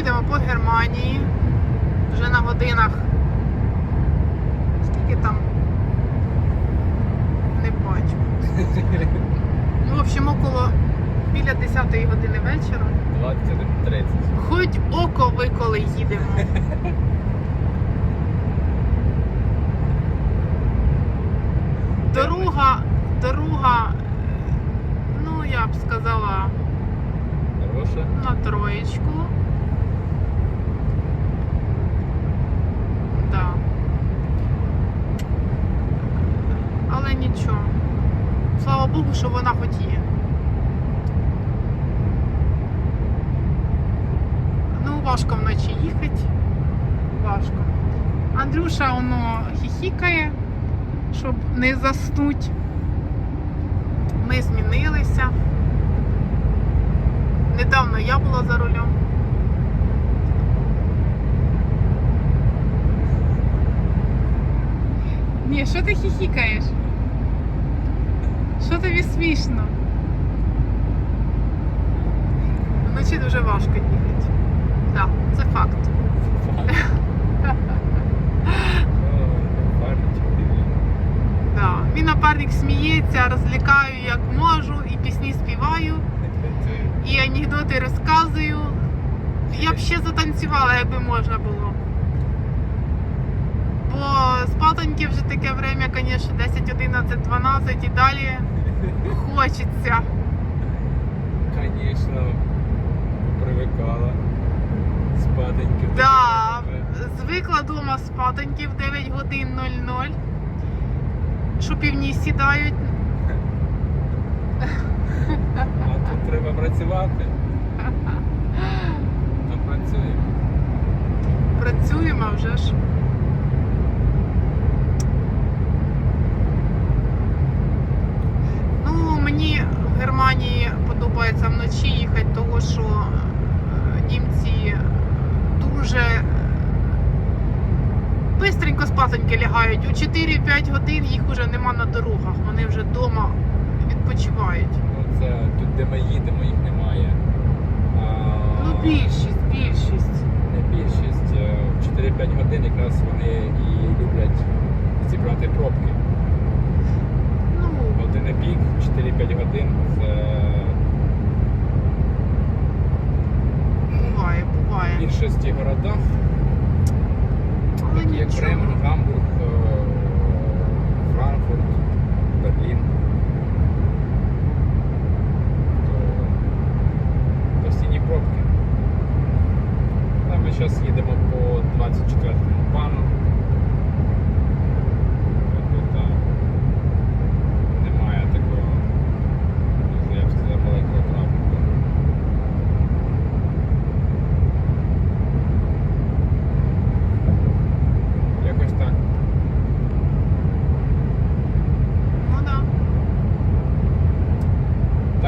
їдемо по Германії. Вже на годинах. Скільки там? Не бачу. Ну, в общем, около біля 10 години вечора. 21.30. Хоч око виколи їдемо. Дорога, дорога, ну я б сказала, Хороше. на троєчку. Да. Але нічого. Слава Богу, що вона хоч є. Ну, важко вночі їхати. Важко. Андрюша воно хіхікає, щоб не заснуть. Ми змінилися. Недавно я була за рулем. Ні, що ти хіхікаєш? Що тобі смішно? Вночі дуже важко їхати. Так, це факт. Да. Мій напарник сміється, розлікаю як можу, і пісні співаю, і анекдоти розказую. Я б ще затанцювала, якби можна було. Бо спатоньки вже таке время, звісно, 10, 11, 12 і далі хочеться. Звісно, привикала. Спатеньки. Да, звикла дома спатоньки в 9 годин 00. Що півні сідають. А тут треба працювати. То працюємо. Працюємо вже ж. Ну, мені в Германії подобається вночі їхати, тому що е, німці дуже бистренько спасеньки лягають. У 4-5 годин їх вже нема на дорогах. Вони вже вдома відпочивають. Ну, це тут, де ми їдемо, їх немає. А, Ну, більшість, більшість. Не більшість. Е, В 4-5 годин якраз вони і люблять зібрати пробки. Ну, Години пік, 4-5 годин це буває, більшості городах, такі як. Бремен, Гамбург, е, Франкфурт, Берлін. То постійні пробки. А ми зараз їдемо по 24-му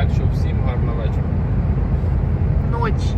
Так що всім гарного вечора. Ночі.